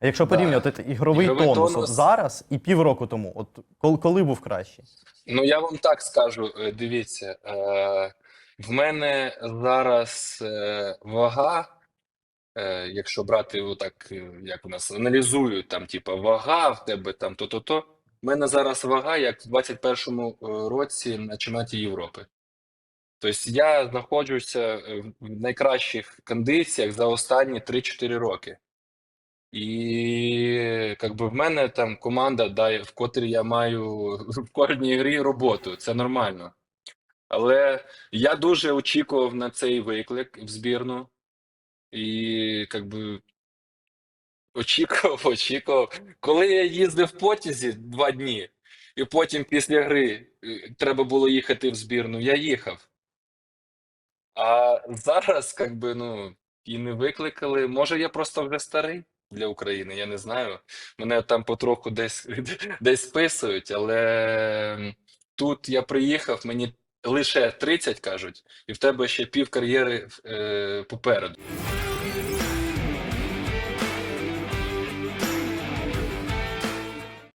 Якщо Да. порівнювати от ігровий, Ігровий тонус, тонус. от зараз і півроку тому, от коли, коли був кращий? Ну, я вам так скажу, е, дивіться, е, в мене зараз е, вага, е, якщо брати отак, е, як у нас аналізують, там, типа, вага в тебе там то-то-то. В мене зараз вага, як в 21-му е, році на чемпіонаті Європи. Тобто я знаходжуся в найкращих кондиціях за останні 3-4 роки. І якби в мене там команда, да, в котрій я маю в кожній грі роботу, це нормально. Але я дуже очікував на цей виклик в збірну. І якби очікував, очікував. Коли я їздив в потязі два дні, і потім після гри е, треба було їхати в збірну, я їхав. А зараз, як би, ну, і не викликали. Може, я просто вже старий для України, я не знаю. Мене там потроху десь, десь списують, але тут я приїхав, мені лише 30 кажуть, і в тебе ще пів кар'єри е, попереду.